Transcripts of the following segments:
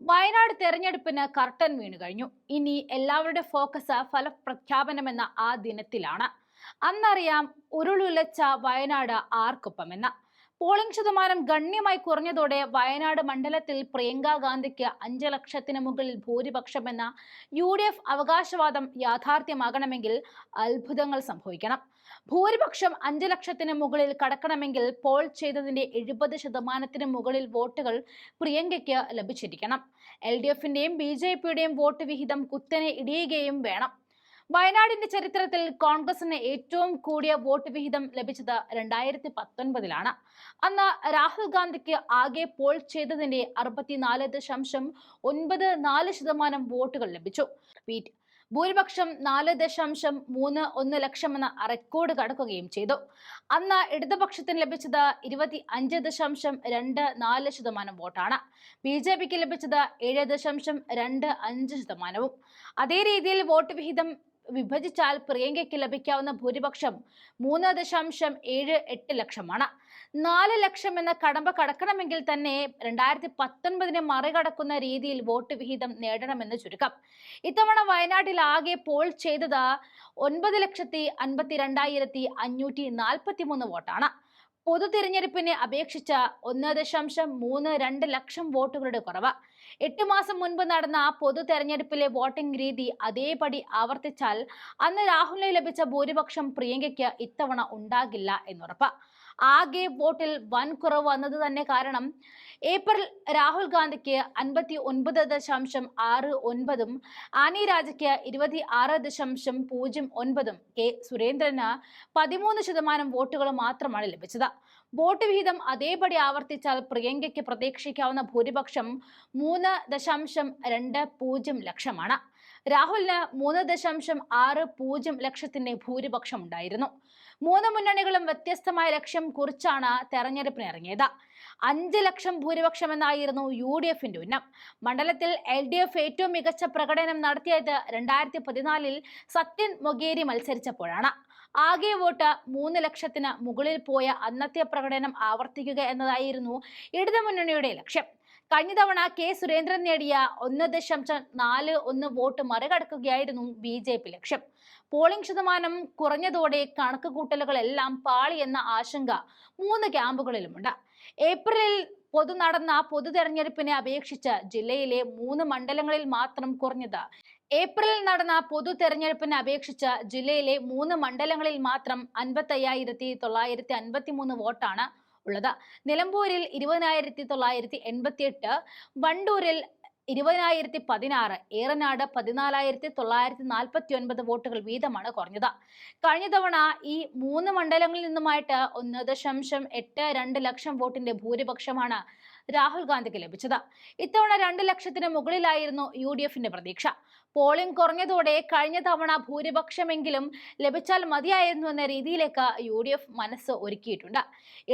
വയനാട് തെരഞ്ഞെടുപ്പിന് കർട്ടൻ വീണു കഴിഞ്ഞു. ഇനി എല്ലാവരുടെ ഫോക്കസ് ഫലപ്രഖ്യാപനമെന്ന ആ ദിനത്തിലാണ്. അന്നറിയാം ഉരുളുലച്ച വയനാട് ആർക്കൊപ്പമെന്ന് പോളിംഗ് ശതമാനം ഗണ്യമായി കുറഞ്ഞതോടെ വയനാട് മണ്ഡലത്തിൽ പ്രിയങ്ക ഗാന്ധിക്ക് അഞ്ച് ലക്ഷത്തിന് മുകളിൽ ഭൂരിപക്ഷമെന്ന യു ഡി എഫ് അവകാശവാദം യാഥാർത്ഥ്യമാകണമെങ്കിൽ അത്ഭുതങ്ങൾ സംഭവിക്കണം. ഭൂരിപക്ഷം അഞ്ച് ലക്ഷത്തിന് മുകളിൽ കടക്കണമെങ്കിൽ പോൾ ചെയ്തതിന്റെ എഴുപത് ശതമാനത്തിന് മുകളിൽ വോട്ടുകൾ പ്രിയങ്കയ്ക്ക് ലഭിച്ചിരിക്കണം. എൽ ഡി എഫിന്റെയും ബി ജെ പിയുടെയും വോട്ട് വിഹിതം കുത്തനെ ഇടിയുകയും വേണം. വയനാടിന്റെ ചരിത്രത്തിൽ കോൺഗ്രസിന് ഏറ്റവും കൂടിയ വോട്ട് വിഹിതം ലഭിച്ചത് രണ്ടായിരത്തി പത്തൊൻപതിലാണ് അന്ന് രാഹുൽ ഗാന്ധിക്ക് ആകെ പോൾ ചെയ്തതിന്റെ അറുപത്തിനാല് ദശാംശം ഒൻപത് നാല് ശതമാനം വോട്ടുകൾ ലഭിച്ചു. ഭൂരിപക്ഷം നാല് ദശാംശം മൂന്ന് ഒന്ന് ലക്ഷം എന്ന റെക്കോർഡ് കടക്കുകയും ചെയ്തു. അന്ന് ഇടതുപക്ഷത്തിന് ലഭിച്ചത് ഇരുപത്തി അഞ്ച് ദശാംശം രണ്ട് നാല് ശതമാനം വോട്ടാണ്. ബി ജെ പിക്ക് ലഭിച്ചത് ഏഴ് ദശാംശം രണ്ട് അഞ്ച് ശതമാനവും. അതേ രീതിയിൽ വോട്ട് വിഹിതം വിഭജിച്ചാൽ പ്രിയങ്കയ്ക്ക് ലഭിക്കാവുന്ന ഭൂരിപക്ഷം മൂന്ന് ദശാംശം ഏഴ് എട്ട് ലക്ഷമാണ്. നാല് ലക്ഷം എന്ന കടമ്പ കടക്കണമെങ്കിൽ തന്നെ രണ്ടായിരത്തി പത്തൊൻപതിനെ മറികടക്കുന്ന രീതിയിൽ വോട്ട് വിഹിതം നേടണമെന്ന് ചുരുക്കം. ഇത്തവണ വയനാട്ടിൽ ആകെ പോൾ ചെയ്തത് ഒൻപത് ലക്ഷത്തി അൻപത്തി രണ്ടായിരത്തി അഞ്ഞൂറ്റി നാൽപ്പത്തി മൂന്ന് വോട്ടാണ്. പൊതു തിരഞ്ഞെടുപ്പിനെ അപേക്ഷിച്ച ഒന്ന് ദശാംശം മൂന്ന് രണ്ട് ലക്ഷം വോട്ടുകളുടെ കുറവ്. എട്ട് മാസം മുൻപ് നടന്ന പൊതു തെരഞ്ഞെടുപ്പിലെ വോട്ടിംഗ് രീതി അതേപടി ആവർത്തിച്ചാൽ അന്ന് രാഹുലിന് ലഭിച്ച ഭൂരിപക്ഷം പ്രിയങ്കയ്ക്ക് ഇത്തവണ ഉണ്ടാകില്ല എന്നുറപ്പ്. ആകെ വോട്ടിൽ വൻ കുറവ് വന്നത് തന്നെ കാരണം ഏപ്രിൽ രാഹുൽ ഗാന്ധിക്ക് അൻപത്തി ഒൻപത് ദശാംശം ആറ് ഒൻപതും ആനി രാജയ്ക്ക് ഇരുപത്തി ആറ് ദശാംശം പൂജ്യം ഒൻപതും കെ സുരേന്ദ്രന് പതിമൂന്ന് ശതമാനം വോട്ടുകൾ മാത്രമാണ് ലഭിച്ചത്. വോട്ട് വിഹിതം അതേപടി ആവർത്തിച്ചാൽ പ്രിയങ്കയ്ക്ക് പ്രതീക്ഷിക്കാവുന്ന ഭൂരിപക്ഷം മൂന്ന് ദശാംശം രണ്ട് പൂജ്യം ലക്ഷമാണ്. രാഹുലിന് മൂന്ന് ദശാംശം ആറ് പൂജ്യം ലക്ഷത്തിന്റെ ഭൂരിപക്ഷം ഉണ്ടായിരുന്നു. മൂന്ന് മുന്നണികളും വ്യത്യസ്തമായ ലക്ഷ്യം കുറിച്ചാണ് തെരഞ്ഞെടുപ്പിന് ഇറങ്ങിയത്. അഞ്ച് ലക്ഷം ഭൂരിപക്ഷം എന്നായിരുന്നു യു ഡി എഫിന്റെ ഉന്നം. മണ്ഡലത്തിൽ എൽ ഡി എഫ് ഏറ്റവും മികച്ച പ്രകടനം നടത്തിയത് രണ്ടായിരത്തി പതിനാലിൽ സത്യൻ മൊഗേരി മത്സരിച്ചപ്പോഴാണ്. ആകെ വോട്ട് മൂന്ന് ലക്ഷത്തിന് മുകളിൽ പോയ അന്നത്തെ പ്രകടനം ആവർത്തിക്കുക എന്നതായിരുന്നു ഇടതുമുന്നണിയുടെ ലക്ഷ്യം. കഴിഞ്ഞ തവണ കെ സുരേന്ദ്രൻ നേടിയ ഒന്ന് ദശാംശം നാല് ഒന്ന് വോട്ട് മറികടക്കുകയായിരുന്നു ബി ജെ പി ലക്ഷ്യം. പോളിംഗ് ശതമാനം കുറഞ്ഞതോടെ കണക്കുകൂട്ടലുകളെല്ലാം പാളി എന്ന ആശങ്ക മൂന്ന് ക്യാമ്പുകളിലുമുണ്ട്. ഏപ്രിലിൽ പൊതു നടന്ന പൊതു തെരഞ്ഞെടുപ്പിനെ അപേക്ഷിച്ച് ജില്ലയിലെ മൂന്ന് മണ്ഡലങ്ങളിൽ മാത്രം കുറഞ്ഞത്. ഏപ്രിലിൽ നടന്ന പൊതു തെരഞ്ഞെടുപ്പിനെ അപേക്ഷിച്ച് ജില്ലയിലെ മൂന്ന് മണ്ഡലങ്ങളിൽ മാത്രം അൻപത്തയ്യായിരത്തി തൊള്ളായിരത്തി അൻപത്തി മൂന്ന് വോട്ടാണ് ഉള്ളത്. നിലമ്പൂരിൽ ഇരുപതിനായിരത്തി തൊള്ളായിരത്തി എൺപത്തിയെട്ട് വണ്ടൂരിൽ ഇരുപതിനായിരത്തി പതിനാറ് ഏറനാട് പതിനാലായിരത്തി തൊള്ളായിരത്തി നാൽപ്പത്തി ഒൻപത് വോട്ടുകൾ വീതമാണ് കുറഞ്ഞത്. കഴിഞ്ഞ തവണ ഈ മൂന്ന് മണ്ഡലങ്ങളിൽ നിന്നുമായിട്ട് ഒന്ന് ദശാംശം എട്ട് രണ്ട് ലക്ഷം വോട്ടിന്റെ ഭൂരിപക്ഷമാണ് രാഹുൽ ഗാന്ധിക്ക് ലഭിച്ചത്. ഇത്തവണ രണ്ട് ലക്ഷത്തിന് മുകളിലായിരുന്നു യു ഡി എഫിന്റെ പ്രതീക്ഷ. പോളിംഗ് കുറഞ്ഞതോടെ കഴിഞ്ഞ തവണ ഭൂരിപക്ഷമെങ്കിലും ലഭിച്ചാൽ മതിയായിരുന്നു എന്ന രീതിയിലേക്ക് യു ഡി എഫ് മനസ്സ് ഒരുക്കിയിട്ടുണ്ട്.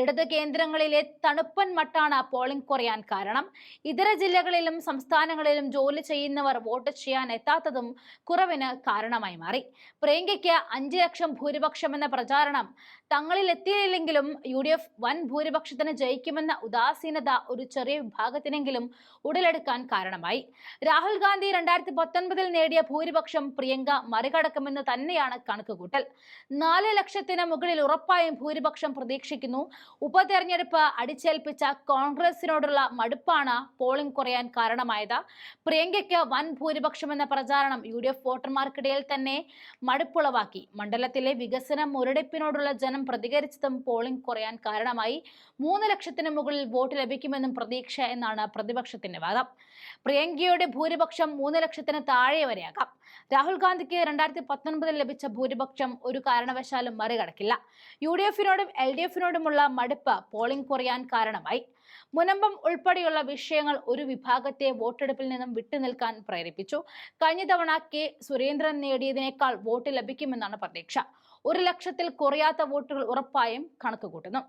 ഇടത് കേന്ദ്രങ്ങളിലെ തണുപ്പൻ മട്ടാണ് പോളിംഗ് കുറയാൻ കാരണം. ഇതര ജില്ലകളിലും സംസ്ഥാനങ്ങളിലും ജോലി ചെയ്യുന്നവർ വോട്ട് ചെയ്യാൻ എത്താത്തതും കുറവിന് കാരണമായി മാറി. പ്രിയങ്കയ്ക്ക് അഞ്ച് ലക്ഷം ഭൂരിപക്ഷം എന്ന പ്രചാരണം തങ്ങളിൽ എത്തിയില്ലെങ്കിലും യു ഡി എഫ് വൻ ഭൂരിപക്ഷത്തിന് ജയിക്കുമെന്ന ഉദാസീനത ഒരു ചെറിയ വിഭാഗത്തിനെങ്കിലും ഉടലെടുക്കാൻ കാരണമായി. രാഹുൽ ഗാന്ധി രണ്ടായിരത്തി പത്തൊൻപതിൽ നേടിയ ഭൂരിപക്ഷം പ്രിയങ്ക മറികടക്കുമെന്ന് തന്നെയാണ് കണക്കുകൂട്ടൽ. നാല് ലക്ഷത്തിന് മുകളിൽ ഉറപ്പായും ഭൂരിപക്ഷം പ്രതീക്ഷിക്കുന്നു. ഉപതെരഞ്ഞെടുപ്പ് അടിച്ചേൽപ്പിച്ച കോൺഗ്രസിനോടുള്ള മടുപ്പാണ് പോളിംഗ് കുറയാൻ കാരണമായത്. പ്രിയങ്കയ്ക്ക് വൻ ഭൂരിപക്ഷം എന്ന പ്രചാരണം യു ഡി എഫ് വോട്ടർമാർക്കിടയിൽ തന്നെ മടുപ്പുളവാക്കി. മണ്ഡലത്തിലെ വികസന മുരടിപ്പിനോടുള്ള ജനം പ്രതികരിച്ചതും പോളിംഗ് കുറയാൻ കാരണമായി. മൂന്ന് ലക്ഷത്തിന് മുകളിൽ വോട്ട് ലഭിക്കുമെന്നും പ്രതീക്ഷ എന്നാണ് പ്രതിപക്ഷത്തിന്റെ വാദം. പ്രിയങ്കയുടെ ഭൂരിപക്ഷം മൂന്ന് ലക്ഷത്തിന് താഴെ വരെയാകാം. രാഹുൽ ഗാന്ധിക്ക് രണ്ടായിരത്തി പത്തൊൻപതിൽ ലഭിച്ച ഭൂരിപക്ഷം ഒരു കാരണവശാലും മറികടക്കില്ല. യു ഡി എഫിനോടും എൽ ഡി എഫിനോടുമുള്ള മടുപ്പ് പോളിംഗ് കുറയാൻ കാരണമായി. മുനമ്പം ഉൾപ്പെടെയുള്ള വിഷയങ്ങൾ ഒരു വിഭാഗത്തെ വോട്ടെടുപ്പിൽ നിന്നും വിട്ടുനിൽക്കാൻ പ്രേരിപ്പിച്ചു. കഴിഞ്ഞ തവണ കെ സുരേന്ദ്രൻ നേടിയതിനേക്കാൾ വോട്ട് ലഭിക്കുമെന്നാണ് പ്രതീക്ഷ. ഒരു ലക്ഷത്തിൽ കുറയാത്ത വോട്ടുകൾ ഉറപ്പായും കണക്കുകൂട്ടുന്നു.